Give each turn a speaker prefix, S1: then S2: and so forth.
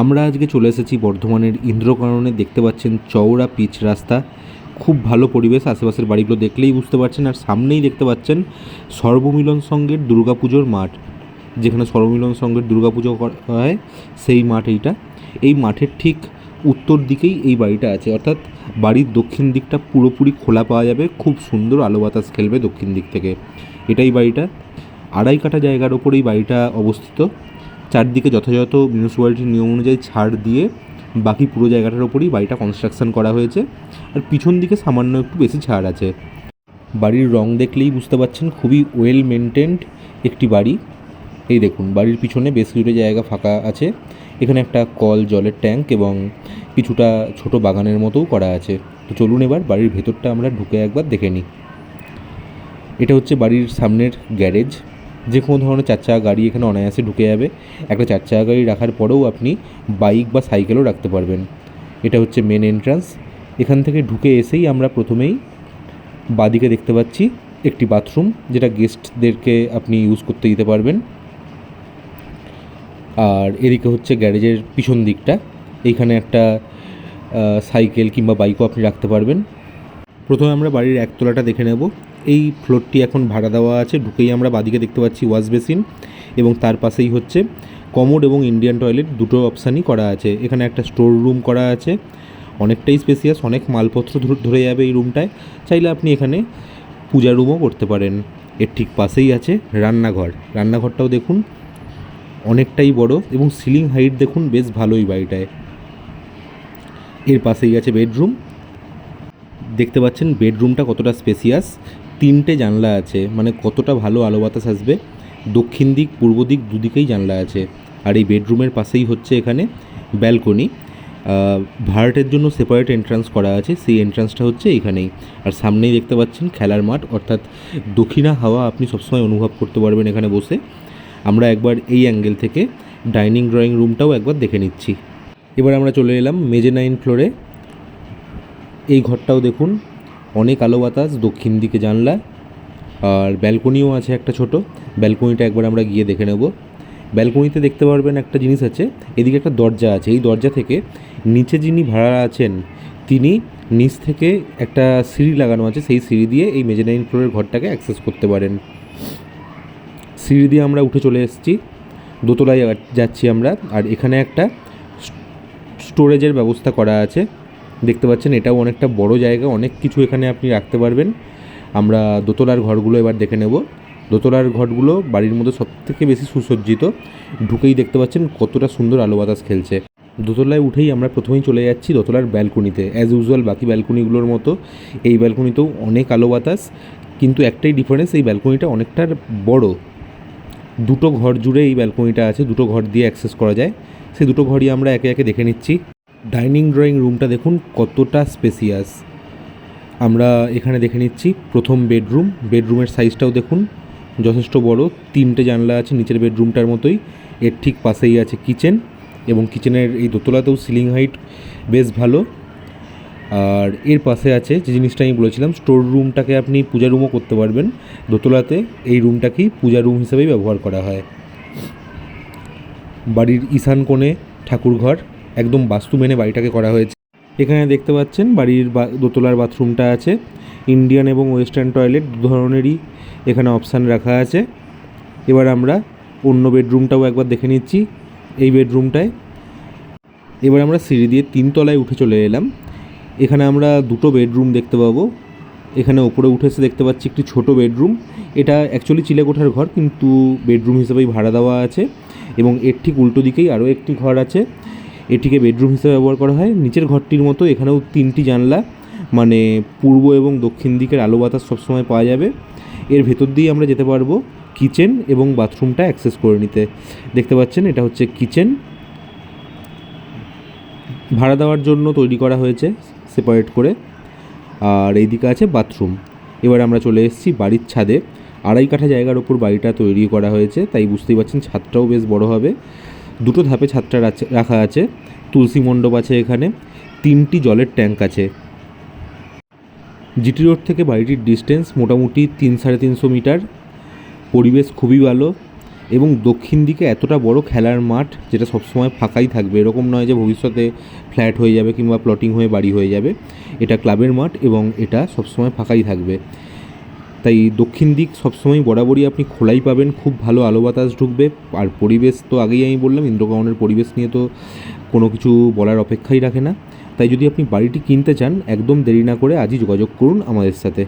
S1: আমরা আজকে চলে এসেছি বর্ধমানের ইন্দ্রকরণে। দেখতে পাচ্ছেন চওড়া পিচ রাস্তা। খুব ভালো পরিবেশ, আশেপাশের বাড়িগুলো দেখলেই বুঝতে পারছেন। আর সামনেই দেখতে পাচ্ছেন সর্বমিলন সংঘের দুর্গাপুজোর মাঠ। যেখানে সর্বমিলন সংঘের দুর্গাপুজো করা, হয়, সেই মাঠ এইটা। এই মাঠের ঠিক উত্তর দিকেই এই বাড়িটা আছে। অর্থাৎ বাড়ির দক্ষিণ দিকটা পুরোপুরি খোলা পাওয়া যাবে। খুব সুন্দর আলো বাতাস খেলবে দক্ষিণ দিক থেকে। এটাই বাড়িটা। আড়াই কাঠা জায়গার ওপর এই বাড়িটা অবস্থিত। চারদিকে যথাযথ মিউনিসিপ্যালিটির নিয়ম অনুযায়ী ছাড় দিয়ে বাকি পুরো জায়গাটার ওপরই বাড়িটা কনস্ট্রাকশন করা হয়েছে। আর পিছন দিকে সামান্য একটু বেশি ছাড় আছে। বাড়ির রং দেখলেই বুঝতে পারছেন, খুবই ওয়েল মেনটেন্ড একটি বাড়ি। এই দেখুন, বাড়ির পিছনে বেশ কিছুটা জায়গা ফাঁকা আছে। এখানে একটা কল, জলের ট্যাঙ্ক এবং কিছুটা ছোট বাগানের মতোও করা আছে। তো চলুন এবার বাড়ির ভেতরটা আমরা ঢুকে একবার দেখে নিই। এটা হচ্ছে বাড়ির সামনের গ্যারেজ যে কোনো ধরনের চার চাকা গাড়ি এখানে অনায়াসে ঢুকে যাবে। একটা চার চাকা গাড়ি রাখার পরেও আপনি বাইক বা সাইকেলও রাখতে পারবেন। এটা হচ্ছে মেন এন্ট্রান্স এখান থেকে ঢুকে এসেই আমরা প্রথমেই বাদিকে দেখতে পাচ্ছি একটি বাথরুম যেটা গেস্টদেরকে আপনি ইউজ করতে দিতে পারবেন। আর এদিকে হচ্ছে গ্যারেজের পিছন দিকটা। এইখানে একটা সাইকেল কিংবা বাইকও আপনি রাখতে পারবেন। প্রথমে আমরা বাড়ির একতলাটা দেখে নেব। এই ফ্লোরটি এখন ভাড়া দেওয়া আছে। ঢুকেই আমরা বাদিকে দেখতে পাচ্ছি ওয়াশ বেসিন এবং তার পাশেই হচ্ছে কমোড এবং ইন্ডিয়ান টয়লেট দুটো অপশানই করা আছে। এখানে একটা স্টোর রুম করা আছে। অনেকটাই স্পেসিয়াস অনেক মালপত্র ধরে যাবে এই রুমটায় চাইলে আপনি এখানে পূজা রুমও করতে পারেন। এর ঠিক পাশেই আছে রান্নাঘর। রান্নাঘরটাও দেখুন অনেকটাই বড় এবং সিলিং হাইট দেখুন বেশ ভালোই বাড়িটায়। এর পাশেই আছে বেডরুম দেখতে পাচ্ছেন বেডরুমটা কতটা স্পেসিয়াস। তিনটে জানলা আছে মানে কতটা ভালো আলো বাতাস আসবে। দক্ষিণ দিক, পূর্ব দিক দুদিকেই জানলা আছে। আর এই বেডরুমের পাশেই হচ্ছে এখানে ব্যালকনি। ভাড়াটের জন্য সেপারেট এন্ট্রান্স করা আছে, সেই এন্ট্রান্সটা হচ্ছে এখানেই। আর সামনেই দেখতে পাচ্ছেন খেলার মাঠ, অর্থাৎ দক্ষিণা হাওয়া আপনি সবসময় অনুভব করতে পারবেন এখানে বসে। আমরা একবার এই অ্যাঙ্গেল থেকে ডাইনিং ড্রয়িং রুমটাও একবার দেখে নিচ্ছি। এবার আমরা চলে এলাম মেজে নাইন ফ্লোরে এই ঘরটাও দেখুন, অনেক আলো বাতাস, দক্ষিণ দিকে জানলা, আর ব্যালকনিও আছে একটা ছোট, ব্যালকনিটা একবার আমরা গিয়ে দেখে নেব। ব্যালকনিতে দেখতে পারবেন একটা জিনিস আছে, এদিকে একটা দরজা আছে, এই দরজা থেকে নিচে যিনি ভাড়া আছেন, তিনি নিচ থেকে একটা সিঁড়ি লাগানো আছে, সেই সিঁড়ি দিয়ে এই মেজেনাইন ফ্লোরের ঘরটাকে অ্যাক্সেস করতে পারেন। সিঁড়ি দিয়ে আমরা উঠে চলে এসেছি, দোতলায় যাচ্ছি আমরা, আর এখানে একটা স্টোরেজের ব্যবস্থা করা আছে। দেখতে পাচ্ছেন, এটাও অনেকটা বড় জায়গা, অনেক কিছু এখানে আপনি রাখতে পারবেন। আমরা দোতলার ঘরগুলো এবার দেখে নেব। দোতলার ঘরগুলো বাড়ির মধ্যে সবথেকে বেশি সুসজ্জিত। ঢুকেই দেখতে পাচ্ছেন কতটা সুন্দর আলো বাতাস খেলছে। দোতলায় উঠেই আমরা প্রথমেই চলে যাচ্ছি দোতলার ব্যালকনিতে। অ্যাজ ইউজুয়াল বাকি ব্যালকনিগুলোর মতো। এই ব্যালকনিতেও অনেক আলো বাতাস, কিন্তু একটাই ডিফারেন্স এই ব্যালকনিটা অনেকটা বড়। দুটো ঘর জুড়ে এই ব্যালকনিটা আছে, দুটো ঘর দিয়ে অ্যাক্সেস করা যায়। সেই দুটো ঘরই আমরা একে একে দেখে নিচ্ছি। ডাইনিং ড্রয়িং রুমটা দেখুন কতটা স্পেসিয়াস। আমরা এখানে দেখে নিচ্ছি প্রথম বেডরুম। বেডরুমের সাইজটাও দেখুন যথেষ্ট বড়। তিনটে জানলা আছে নিচের বেডরুমটার মতোই। এর ঠিক পাশেই আছে কিচেন এবং কিচেনের এই দোতলাতেও সিলিং হাইট বেশ ভালো। আর এর পাশে আছে যে জিনিসটা আমি বলেছিলাম, স্টোর রুমটাকে আপনি পূজা রুমও করতে পারবেন। দোতলাতে এই রুমটাকেই পূজা রুম হিসেবেই ব্যবহার করা হয়। বাড়ির ঈশান কোণে ঠাকুরঘর। একদম বাস্তু মেনে বাড়িটাকে করা হয়েছে। এখানে দেখতে পাচ্ছেন বাড়ির দোতলার বাথরুমটা আছে। ইন্ডিয়ান এবং ওয়েস্টার্ন টয়লেট দু ধরনেরই এখানে অপশান রাখা আছে। এবার আমরা অন্য বেডরুমটাও একবার দেখে নিচ্ছি এই বেডরুমটায় এবার আমরা সিঁড়ি দিয়ে তিনতলায় উঠে চলে এলাম। এখানে আমরা দুটো বেডরুম দেখতে পাবো। এখানে ওপরে উঠে এসে দেখতে পাচ্ছি একটি ছোট বেডরুম এটা অ্যাকচুয়ালি চিলেকোঠার ঘর, কিন্তু বেডরুম হিসেবেই ভাড়া দেওয়া আছে এবং এর ঠিক উল্টো দিকেই আরও একটি ঘর আছে। এটিকে বেডরুম হিসেবে ব্যবহার করা হয়। নিচের ঘরটির মতো এখানেও তিনটি জানলা মানে পূর্ব এবং দক্ষিণ দিকের আলো বাতাস সবসময় পাওয়া যাবে। এর ভেতর দিয়েই আমরা যেতে পারব কিচেন এবং বাথরুমটা অ্যাক্সেস করে নিতে। দেখতে পাচ্ছেন, এটা হচ্ছে কিচেন। ভাড়া দেওয়ার জন্য তৈরি করা হয়েছে সেপারেট করে। আর এইদিকে আছে বাথরুম। এবার আমরা চলে এসেছি বাড়ির ছাদে। আড়াই কাঠা জায়গার ওপর বাড়িটা তৈরি করা হয়েছে, তাই বুঝতেই পারছেন ছাদটাও বেশ বড় হবে। দুটো ধাপে ছাদটা রাখা আছে। তুলসী মণ্ডপ আছে এখানে। তিনটি জলের ট্যাঙ্ক আছে। জিটি রোড থেকে বাড়িটির ডিস্টেন্স মোটামুটি তিন সাড়ে তিনশো মিটার। পরিবেশ খুবই ভালো এবং দক্ষিণ দিকে এতটা বড় খেলার মাঠ যেটা সবসময় ফাঁকাই থাকবে। এরকম নয় যে ভবিষ্যতে ফ্ল্যাট হয়ে যাবে কিংবা প্লটিং হয়ে বাড়ি হয়ে যাবে। এটা ক্লাবের মাঠ এবং এটা সবসময় ফাঁকাই থাকবে। তাই দক্ষিণ দিক সবসময় বরাবরই আপনি খোলাই পাবেন, খুব ভালো আলো বাতাস ঢুকবে। আর পরিবেশ তো আগেই আমি বললাম, ইন্দ্রকরণের পরিবেশ নিয়ে তো কোনো কিছু বলার অপেক্ষাই রাখে না। তাই যদি আপনি বাড়িটি কিনতে চান, একদম দেরি না করে আজই যোগাযোগ করুন আমাদের সাথে।